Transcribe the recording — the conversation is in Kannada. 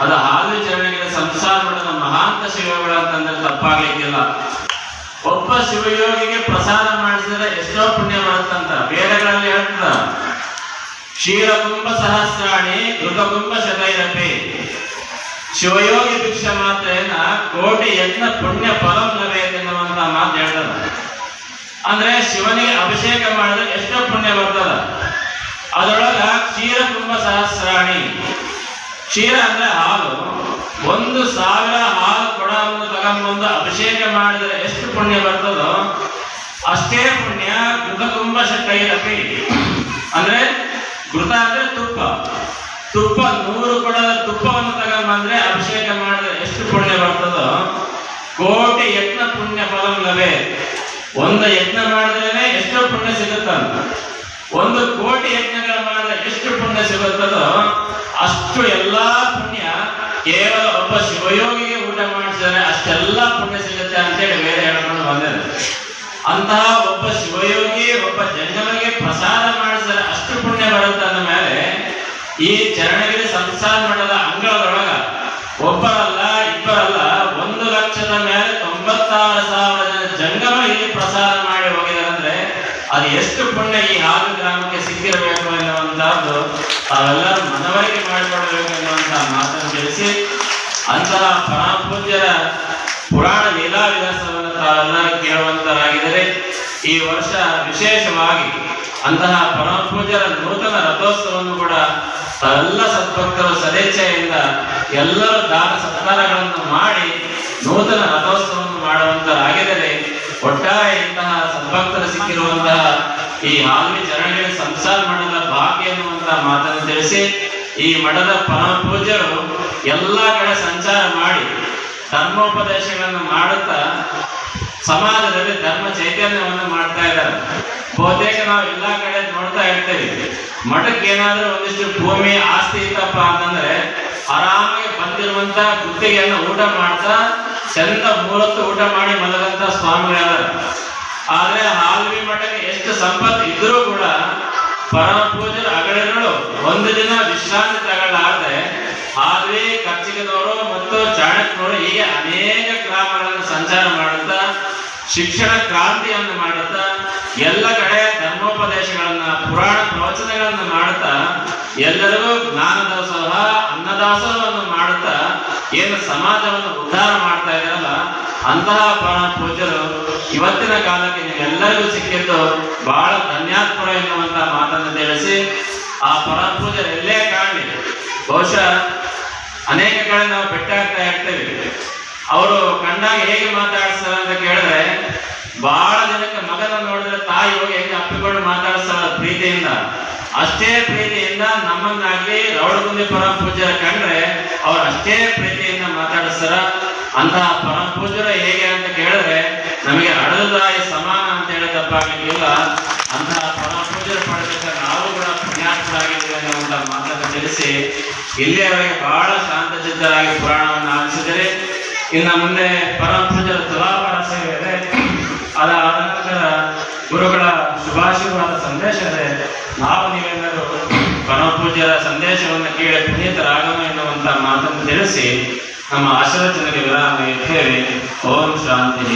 ಅದು ಹಾಲು ಸಂಸಾರ ಮಠದ ಮಹಾಂತ ಶಿವಗಳು ಅಂತಂದ್ರೆ ತಪ್ಪಾಗ್ಲಿಕ್ಕಿಲ್ಲ. ಒಬ್ಬ ಶಿವಯೋಗಿಗೆ ಪ್ರಸಾದ ಮಾಡಿಸಿದ್ರೆ ಎಷ್ಟೋ ಪುಣ್ಯ ಬರುತ್ತಂತ. ವೇದಗಳಲ್ಲಿ ಹೇಳ್ತದ ಕ್ಷೀರಕುಂಭ ಸಹಸ್ರಾಣಿ ಋತಕುಂಭ ಶತೈರಪಿ. ಶಿವಯೋಗಿ ಭಿಕ್ಷ ಮಾತ್ರೇನ ಕೋಟಿ ಯತ್ನ ಪುಣ್ಯ ಫಲಂ ಲಭ್ಯತೆನ್ನುವಂತ ಮಾತು ಹೇಳ್ತದ ಅಂದ್ರೆ ಶಿವನಿಗೆ ಅಭಿಷೇಕ ಮಾಡಿದ್ರೆ ಎಷ್ಟೋ ಪುಣ್ಯ ಬರ್ತದ. ಅದರೊಳಗ ಕ್ಷೀರ ಕುಂಭ ಸಹಸ್ರಾಣಿ. ಕ್ಷೀರ ಅಂದ್ರೆ ಹಾಲು. ಒಂದು ಸಾವಿರ ಹಾಲು ಕೊಡವನ್ನು ತಗೊಂಬಂದು ಅಭಿಷೇಕ ಮಾಡಿದ್ರೆ ಎಷ್ಟು ಪುಣ್ಯ ಬರ್ತದೋ ಅಷ್ಟೇ ಪುಣ್ಯ ಘೃತಕುಂಭ ಶಕೈರಪಿ ಅಂದ್ರೆ ಘೃತ ಅಂದ್ರೆ ತುಪ್ಪ. ತುಪ್ಪ ನೂರು ಕೊಡದ ತುಪ್ಪವನ್ನು ತಗೊಂಬಂದ್ರೆ ಅಭಿಷೇಕ ಮಾಡಿದ್ರೆ ಎಷ್ಟು ಪುಣ್ಯ ಬರ್ತದೋ ಕೋಟಿ ಯತ್ನ ಪುಣ್ಯ ಫಲಂ ಲಭೆ. ಒಂದು ಯತ್ನ ಮಾಡಿದ್ರೆ ಎಷ್ಟೋ ಪುಣ್ಯ ಸಿಗುತ್ತಂತ. ಒಂದು ಕೋಟಿ ಯಜ್ಞಗಳ ಮಾಡಿದ್ರೆ ಎಷ್ಟು ಪುಣ್ಯ ಸಿಗುತ್ತದೋ ಅಷ್ಟು ಎಲ್ಲಾ ಕೇವಲ ಒಬ್ಬ ಶಿವಯೋಗಿಗೆ ಊಟ ಮಾಡಿಸಿದ್ರೆ ಅಷ್ಟೆಲ್ಲ ಪುಣ್ಯ ಸಿಗುತ್ತೆ ಅಂತೇಳಿ ಬೇರೆ ಹೇಳ್ಕೊಂಡು ಬಂದಿದೆ ಅಂತಹ ಒಬ್ಬ ಶಿವಯೋಗಿ, ಒಬ್ಬ ಜನಗಳಿಗೆ ಪ್ರಸಾದ ಮಾಡಿಸಿದ್ರೆ ಅಷ್ಟು ಪುಣ್ಯ ಬರುತ್ತೆ ಅಂದ ಮೇಲೆ ಈ ಚರಣಗಿರಿ ಸಂಸಾರ ಮಠದ ಅಂಗಳದೊಳಗ ಒಬ್ಬರಲ್ಲ, ಇಬ್ಬರಲ್ಲ ಒಂದು ಲಕ್ಷದ ಮೇಲೆ ತೊಂಬತ್ತಾರು ಸಾವಿರ ಜನ ಜಂಗಮ ಇಲ್ಲಿ ಪ್ರಸಾದ ಮಾಡಿ ಹೋಗಿದಾರಂದ್ರೆ ಅದು ಎಷ್ಟು ಪುಣ್ಯ ಈ ಹಾಲು ಗ್ರಾಮಕ್ಕೆ ಸಿಕ್ಕಿರಬೇಕು ಎನ್ನುವಂತಹದ್ದು ತಾವೆಲ್ಲರೂ ಮನವರಿಕೆ ಮಾಡಿಕೊಡಬೇಕು ಎನ್ನುವಂತಹ ತಿಳಿಸಿ ಅಂತಹ ಪರಮಪೂಜ್ಯರ ಪುರಾಣ ಲೀಲಾ ವಿಲಾಸವನ್ನು ತಾವೆಲ್ಲರೂ ಕೇಳುವಂತರಾಗಿದ್ದರೆ ಈ ವರ್ಷ ವಿಶೇಷವಾಗಿ ಅಂತಹ ಪರಮಪೂಜ್ಯರ ನೂತನ ರಥೋತ್ಸವವನ್ನು ಕೂಡ ಎಲ್ಲ ಸದ್ಭಕ್ತರು ಸದೇಚ್ಛೆಯಿಂದ ಎಲ್ಲರೂ ದಾನ ಸತ್ಕಾರಗಳನ್ನು ಮಾಡಿ ನೂತನ ರಥೋತ್ಸವವನ್ನು ಮಾಡುವಂತರಾಗಿದ್ದರೆ ಒಟ್ಟಾರೆ ಇಂತಹ ಸದ್ಭಕ್ತರು ಸಿಕ್ಕಿರುವಂತಹ ಈ ಹಾಲ್ವಿ ಚರಣಗಳ ಸಂಸಾರ ಮಠದ ಭಾಗ್ಯ ಎನ್ನುವಂತಹ ಮಾತನ್ನು ತಿಳಿಸಿ ಈ ಮಠದ ಪರಮ ಪೂಜ್ಯರು ಎಲ್ಲ ಕಡೆ ಸಂಚಾರ ಮಾಡಿ ಧರ್ಮೋಪದೇಶಗಳನ್ನು ಮಾಡುತ್ತಾ ಸಮಾಜದಲ್ಲಿ ಧರ್ಮ ಚೈತನ್ಯವನ್ನು ಮಾಡ್ತಾ ಇದ್ದಾರೆ. ಬಹುತೇಕ ನಾವು ಎಲ್ಲ ಕಡೆ ನೋಡ್ತಾ ಇರ್ತೇವೆ. ಮಠಕ್ಕೆ ಏನಾದ್ರೂ ಒಂದಿಷ್ಟು ಭೂಮಿ ಆಸ್ತಿ ಇತ್ತಪ್ಪ ಅಂತಂದ್ರೆ ಆರಾಮಾಗಿ ಬಂದಿರುವಂತ ಗುತ್ತಿಗೆಯನ್ನು ಊಟ ಮಾಡ್ತಾ ಚಂದ ಮೂರತ್ತು ಊಟ ಮಾಡಿ ಮಲಗಂತ ಸ್ವಾಮಿಗಳ ಆದ್ರೆ ಹಾಲ್ವಿ ಮಠಕ್ಕೆ ಎಷ್ಟು ಸಂಪತ್ತು ಇದ್ರೂ ಕೂಡ ಪರಮ ಪೂಜೆ ಅಗಡೆಗಳು ಒಂದು ದಿನ ವಿಶ್ರಾಂತಿ ತಗೊಳ್ಳಾರ್ದೆ ಹಾಲ್ವಿ ಕರ್ಚಿಗದವರು ಮತ್ತು ಚಾಣಕ್ಯರು ಹೀಗೆ ಅನೇಕ ಗ್ರಾಮಗಳನ್ನು ಸಂಚಾರ ಮಾಡುತ್ತಾ, ಶಿಕ್ಷಣ ಕ್ರಾಂತಿಯನ್ನು ಮಾಡುತ್ತಾ, ಎಲ್ಲ ಕಡೆ ಧರ್ಮೋಪದೇಶಗಳನ್ನ, ಪುರಾಣ ಪ್ರವಚನಗಳನ್ನು ಮಾಡುತ್ತಾ, ಎಲ್ಲರಿಗೂ ಜ್ಞಾನದಾಸೋಹ, ಅನ್ನದಾಸೋಹವನ್ನು ಮಾಡುತ್ತಾ ಏನು ಸಮಾಜವನ್ನು ಉದ್ಧಾರ ಮಾಡ್ತಾ ಇದ್ದಾರಲ್ಲ, ಅಂತಹ ಪರಮ ಪೂಜ್ಯರು ಇವತ್ತಿನ ಕಾಲಕ್ಕೆ ನೀವೆಲ್ಲರಿಗೂ ಸಿಕ್ಕಿದ್ದು ಬಹಳ ಧನ್ಯಾತ್ಮರ ಎನ್ನುವಂತಹ ಮಾತನ್ನು ತಿಳಿಸಿ ಆ ಪರಮ ಪೂಜರು ಎಲ್ಲೇ ಕಾಣಲಿ. ಬಹುಶಃ ಅನೇಕ ಕಡೆ ನಾವು ಬೆಟ್ಟ ಆಗ್ತಾ ಇರ್ತೇವೆ ಅವರು ಕಂಡಾಗ ಹೇಗೆ ಮಾತಾಡಿಸ್ತಾರ ಅಂತ ಕೇಳಿದ್ರೆ ಬಹಳ ಜನಕ್ಕೆ ಮಗನ ನೋಡಿದ್ರೆ ತಾಯಿ ಹೋಗಿ ಹೆಂಗೆ ಅಪ್ಪಿಕೊಂಡು ಮಾತಾಡಿಸ್ತಾರ ಪ್ರೀತಿಯಿಂದ. ಅಷ್ಟೇ ಪ್ರೀತಿಯಿಂದ ನಮ್ಮನ್ನಾಗ್ಲಿ ರೌಡಗುಂದಿ ಪರಮ ಪೂಜ್ಯರ ಕಂಡ್ರೆ ಅವ್ರು ಅಷ್ಟೇ ಪ್ರೀತಿಯಿಂದ ಮಾತಾಡಿಸ್ತಾರ ಅಂತ ಪರಮ ಪೂಜ್ಯರು ಹೇಗೆ ಅಂತ ಕೇಳಿದ್ರೆ, ನಮಗೆ ಅಡದಾಯಿ ಸಮಾನ ಅಂತ ಹೇಳಿ ತಪ್ಪಾಗಲಿಕ್ಕಿಲ್ಲ ಅಂತಹ ಪರಮ ಪೂಜ್ಯರು ಪಡೆದ ನಾವು ಕೂಡ ಪುಣ್ಯಾತ್ಮರಾಗಿದ್ದೇವೆ ಅನ್ನುವಂತ ಮಾತನ್ನು ತಿಳಿಸಿ ಇಲ್ಲಿಯವರೆಗೆ ಬಹಳ ಶಾಂತಚಿತ್ತರಾಗಿ ಪುರಾಣವನ್ನು ಆಲಿಸಿದರೆ, ಇನ್ನು ಮುಂದೆ ಪರಮಪೂಜರ ತುಲಾಪರ ಸೇವೆ ಇದೆ. ಅದಾದ ನಂತರ ಗುರುಗಳ ಶುಭಾಶೀರ್ವಾದ ಸಂದೇಶ ಇದೆ. ನಾವು ನೀವೆಲ್ಲರೂ ಪರಮಪೂಜರ ಸಂದೇಶವನ್ನು ಕೇಳಿ ಪುನೀತರಾಗಮ ಎನ್ನುವಂತಹ ಮಾತನ್ನು ತಿಳಿಸಿ ನಮ್ಮ ಆಶೀರ್ವಚನಕ್ಕೆ ವಿರಾಮ ಇದ್ದೇವೆ ಓಂ ಶಾಂತಿ